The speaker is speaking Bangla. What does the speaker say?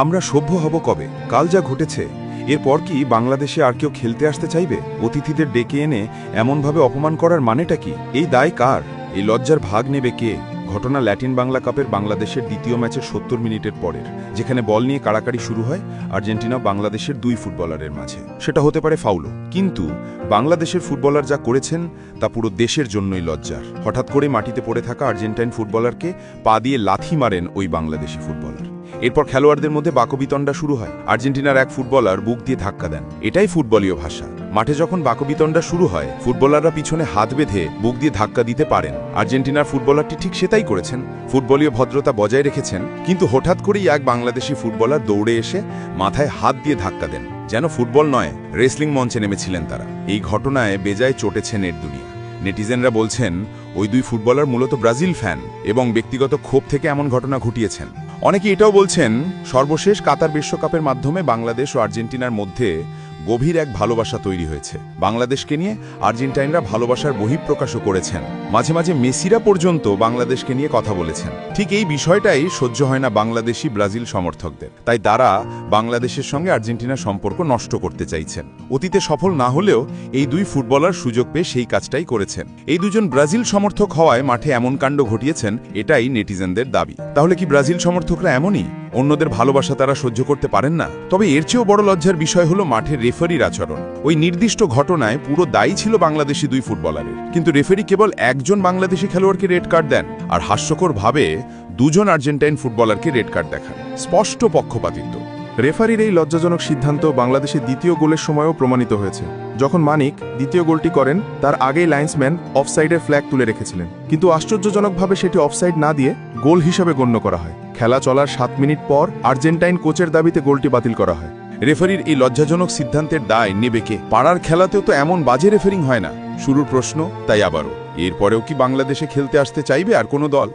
আমরা সভ্য হব কবে? কাল যা ঘটেছে, এরপর কি বাংলাদেশে আর কেউ খেলতে আসতে চাইবে? অতিথিদের ডেকে এনে এমনভাবে অপমান করার মানেটা কি? এই দায় কার? এই লজ্জার ভাগ নেবে কে? ঘটনা ল্যাটিন বাংলা কাপের বাংলাদেশের দ্বিতীয় ম্যাচের সত্তর মিনিটের পরের, যেখানে বল নিয়ে কাড়াকাড়ি শুরু হয় আর্জেন্টিনা বাংলাদেশের দুই ফুটবলারের মাঝে। সেটা হতে পারে ফাউলো কিন্তু বাংলাদেশের ফুটবলার যা করেছেন, তা পুরো দেশের জন্যই লজ্জার। হঠাৎ করে মাটিতে পড়ে থাকা আর্জেন্টাইন ফুটবলারকে পা দিয়ে লাথি মারেন ওই বাংলাদেশি ফুটবলার। এরপর খেলোয়াড়দের মধ্যে বাকবিতণ্ডা শুরু হয়। আর্জেন্টিনার এক ফুটবলার বুক দিয়ে ধাক্কা দেন। এটাই ফুটবলীয় ভাষা। মাঠে যখন বাকবিতণ্ডা শুরু হয়, ফুটবলাররা পিছনে হাত বেঁধে বুক দিয়ে ধাক্কা দিতে পারেন। আর্জেন্টিনার ফুটবলারটি ঠিক সেটাই করেছেন। ফুটবলীয় ভদ্রতা বজায় রেখেছেন, কিন্তু হঠাৎ করেই এক বাংলাদেশি ফুটবলার দৌড়ে এসে মাথায় হাত দিয়ে ধাক্কা দেন। যেন ফুটবল নয়, রেসলিং মঞ্চে নেমেছিলেন তারা। এই ঘটনায় বেজায় চটেছে নেট দুনিয়া। নেটিজেনরা বলছেন, ওই দুই ফুটবলার মূলত ব্রাজিল ফ্যান এবং ব্যক্তিগত ক্ষোভ থেকে এমন ঘটনা ঘটিয়েছেন। অনেকে এটাও বলছেন সর্বশেষ কাতার বিশ্বকাপের মাধ্যমে বাংলাদেশ ও আর্জেন্টিনার মধ্যে গভীর এক ভালোবাসা তৈরি হয়েছে। বাংলাদেশকে নিয়ে আর্জেন্টাইনরা ভালোবাসার বহিঃপ্রকাশও করেছেন। মাঝে মাঝে মেসিরা পর্যন্ত বাংলাদেশকে নিয়ে কথা বলেছেন। ঠিক এই বিষয়টাই সহ্য হয় না বাংলাদেশি ব্রাজিল সমর্থকদের। তাই তারা বাংলাদেশের সঙ্গে আর্জেন্টিনার সম্পর্ক নষ্ট করতে চাইছেন। অতীতে সফল না হলেও এই দুই ফুটবলার সুযোগ পেয়ে সেই কাজটাই করেছেন। এই দুজন ব্রাজিল সমর্থক হওয়ায় মাঠে এমন কাণ্ড ঘটিয়েছেন, এটাই নেটিজেনদের দাবি। তাহলে কি ব্রাজিল সমর্থকরা এমনই? অন্যদের ভালোবাসা তারা সহ্য করতে পারেন না? তবে এর চেয়েও বড় লজ্জার বিষয় হলো মাঠের রেফারির আচরণ। ওই নির্দিষ্ট ঘটনায় পুরো দায়ী ছিল বাংলাদেশি দুই ফুটবলারের। কিন্তু রেফারি কেবল একজন বাংলাদেশি খেলোয়াড়কে রেড কার্ড দেন আর হাস্যকর ভাবে দুজন আর্জেন্টাইন ফুটবলারকে রেড কার্ড দেখান। স্পষ্ট পক্ষপাতিত্ব। রেফারির এই লজ্জাজনক সিদ্ধান্ত বাংলাদেশের দ্বিতীয় গোলের সময়ও প্রমাণিত হয়েছে। যখন মানিক দ্বিতীয় গোলটি করেন, তার আগেই লাইন্সম্যান অফসাইডের ফ্ল্যাগ তুলে রেখেছিলেন। কিন্তু আশ্চর্যজনকভাবে সেটি অফসাইড না দিয়ে গোল হিসাবে গণ্য করা হয়। খেলা চলার সাত মিনিট পর আর্জেন্টাইন কোচের দাবিতে গোলটি বাতিল করা হয়। রেফারির এই লজ্জাজনক সিদ্ধান্তের দায় নেবে কে? পাড়ার খেলাতেও তো এমন বাজে রেফারিং হয় না। শুরুর প্রশ্ন, তাই আবারও। এরপরেও কি বাংলাদেশে খেলতে আসতে চাইবে আর কোনো দল?